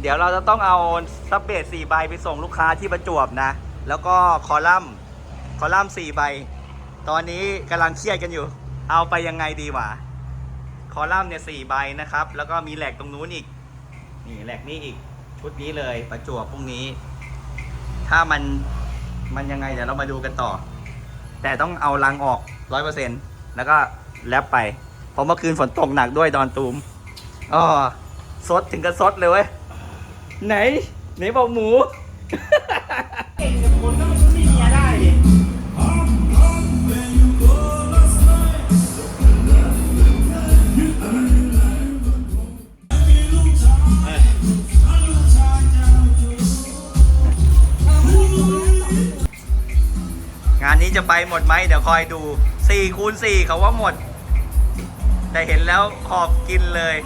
เดี๋ยวเราจะต้องเอาซับเบสสี่ใบไปส่งลูกค้าที่ประจวบนะ แล้วก็คอลัมน์คอลัมน์สี่ใบ ตอนนี้กำลังเครียดกันอยู่ เอาไปยังไงดีวะคอลัมน์เนี่ยสี่ใบนะครับ แล้วก็มีแหลกตรงนู้นอีก นี่แหลกนี่อีก ชุดนี้เลยประจวบพรุ่งนี้ ถ้ามันมันยังไงเดี๋ยวเรามาดูกันต่อ แต่ต้องเอาลังออกร้อยเปอร์เซ็นแล้วก็แลบไป เพราะเมื่อคืนฝนตกหนักด้วยดอนตูมอ๋อซดถึงกับซดเลยเว้ย ไหน ไหนบอกหมู เก่งกับคนก็ไม่มีเมียได้ดิงานนี้จะไปหมดไหมเดี๋ยวคอยดู4คูณ4เขาว่าหมด แต่เห็นแล้วหอบกินเลย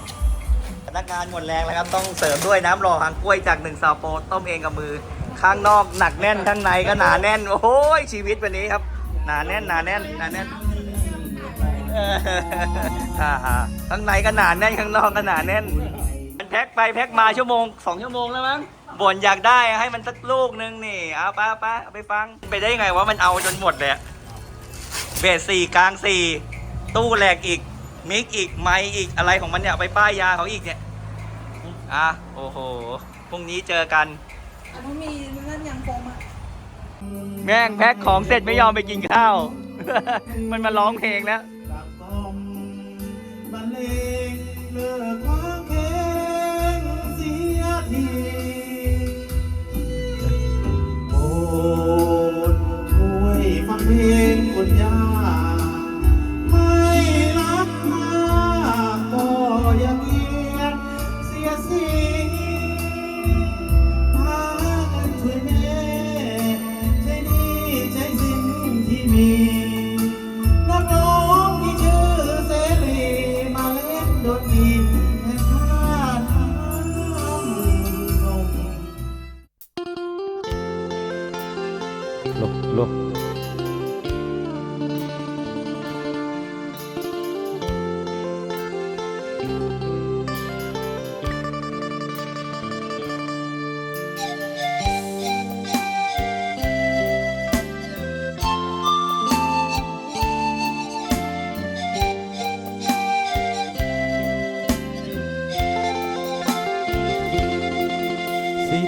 นักงานหมดแรงแล้วครับ ต้องเสริมด้วยน้ำหล่อหางกล้วยจากหนึ่งซาโปต้มเองกับมือ ข้างนอกหนักแน่น ข้างในก็หนาแน่น โอ้โหชีวิตวันนี้ครับ หนาแน่นหนาแน่นหนาแน่นอ่าข้างในก็หนาแน่นข้างนอกก็หนาแน่น มันแพ็คไปแพ็คมาชั่วโมงสองชั่วโมงแล้วมั้งบ่นอยากได้ให้มันสักลูกนึงนี่เอาปเอาปเอาไปฟังไปได้ไงว่ามันเอาจนหมดเลยเบสสี่กลางสี่ตู้แหลกอีกมิกอีกไมอีกอะไรของมันเนี่ยไปป้ายยาเขาอีกเนี่ย อะ โอ้โห พรุ่งนี้เจอกัน อันนี้มีนั่นยังโฟมอะแม่งแพ็คของเสร็จไม่ยอมไปกินข้าว มันมาร้องเพลงแล้วตักต้มบรรเลงเลิก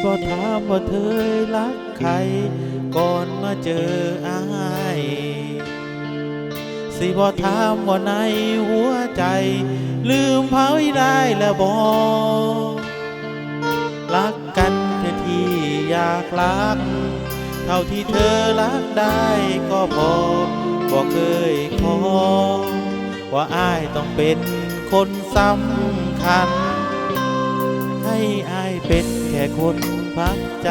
สิบอถามว่าเธอรักใคร ก่อนมาเจออายสิบอถามว่าในหัวใจ ลืมเผาได้แล้วบอรักกันแค่ที่อยากรัก เท่าที่เธอรักได้ก็พอบอกเคยขอ ว่าอายต้องเป็นคนสำคัญ ให้อายเป็นแค่คน พักใจ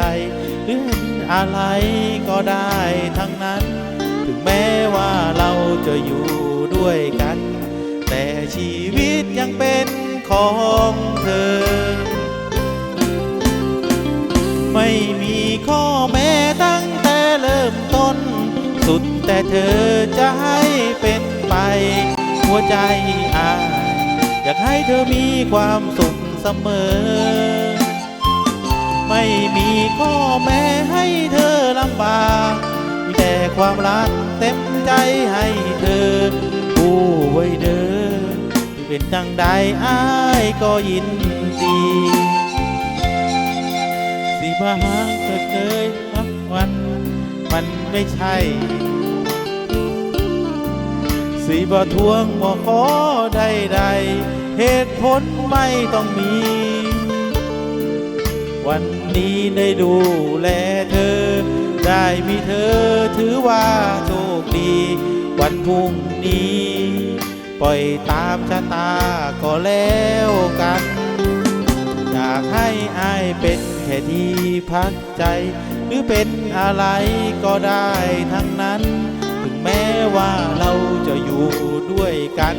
หรืออะไรก็ได้ทั้งนั้น ถึงแม้ว่าเราจะอยู่ด้วยกัน แต่ชีวิตยังเป็นของเธอ ไม่มีข้อแม้ตั้งแต่เริ่มต้น สุดแต่เธอจะให้เป็นไป หัวใจอายอยากให้เธอมีความสุขเสมอ ไม่มีข้อแม้ให้เธอลำบากมีแต่ความรักเต็มใจให้เธอผู้ไว้เดินเป็นจังใดอ้ายก็ยินดีสิมาหาเธอเคยทักวันมันไม่ใช่สิบ่ทวงบ่ขอใดๆเหตุผลไม่ต้องมี วันนี้ได้ดูแลเธอ ได้มีเธอถือว่าโชคดี วันพรุ่งนี้ ปล่อยตามชะตาก็แล้วกัน อยากให้อายเป็นแค่ที่พักใจ หรือเป็นอะไรก็ได้ทั้งนั้น ถึงแม้ว่าเราจะอยู่ด้วยกัน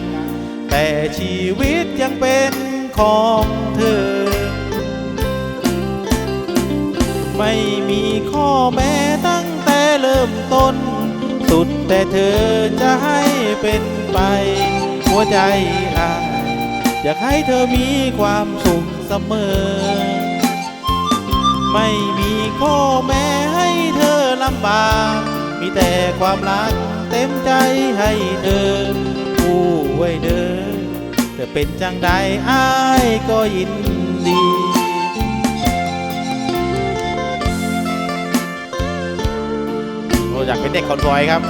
แต่ชีวิตยังเป็นของเธอ ไม่มีข้อแม้ตั้งแต่เริ่มต้น สุดแต่เธอจะให้เป็นไป หัวใจอายอยากให้เธอมีความสุขเสมอ ไม่มีข้อแม้ให้เธอลำบาก มีแต่ความรักเต็มใจให้เธอผู้ไว้เดินจะเป็นจังใดอ้ายก็ยินดี โอ้อยากเป็นเด็กคอนวอยครับ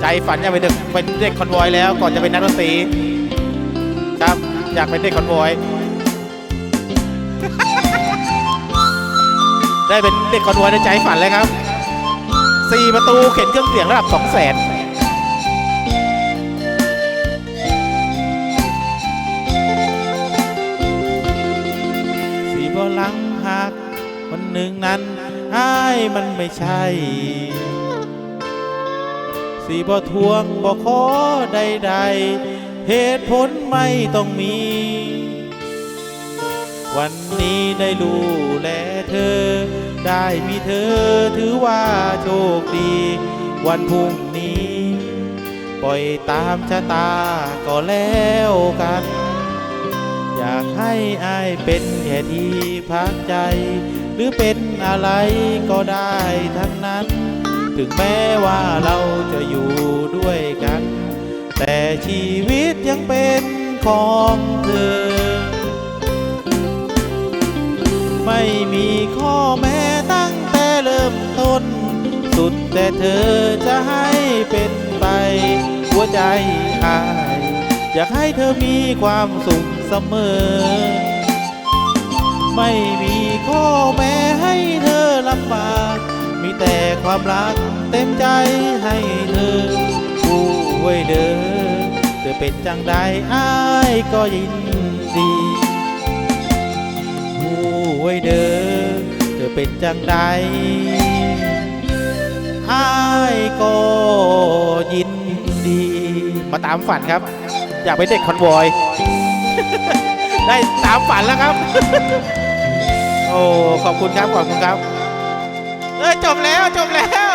ใจฝันอยากเป็นเด็กเป็นเด็กคอนวอยแล้ว ก่อนจะเป็นนักดนตรีครับอยากเป็นเด็กคอนวอยได้เป็นเด็กคอนวอยในใจฝันเลยครับสี่ประตูเข็นเครื่องเสียงระดับสองแสนสีบอลังหักวันหนึ่งนั้น อ้ายมันไม่ใช่ สีบ่ทวงบ่ขอใดๆ เหตุผลไม่ต้องมี วันนี้ได้รู้แลเธอ ได้มีเธอถือว่าโชคดี วันพรุ่งนี้ ปล่อยตามชะตาก็แล้วกัน อยากให้อายเป็นแค่ที่พักใจ หรือเป็นอะไรก็ได้ทั้งนั้น ถึงแม้ว่าเราจะอยู่ด้วยกัน แต่ชีวิตยังเป็นของเธอ ไม่มีข้อแม้ตั้งแต่เริ่มต้น สุดแต่เธอจะให้เป็นไป หัวใจอาย อยากให้เธอมีความสุขเสมอ ไม่มี ข้อแม้ให้เธอลำบาก มีแต่ความรักเต็มใจให้เธอผู้ไว้เดินเธอเป็นจังใดอ้ายก็ยินดีผู้ไว้เดินเธอเป็นจังใดอ้ายก็ยินดี มาตามฝันครับ อยากเป็นเด็กคอนวอย ได้ตามฝันแล้วครับ โอ้ขอบคุณครับขอบคุณครับเอ้ยจบแล้วจบแล้ว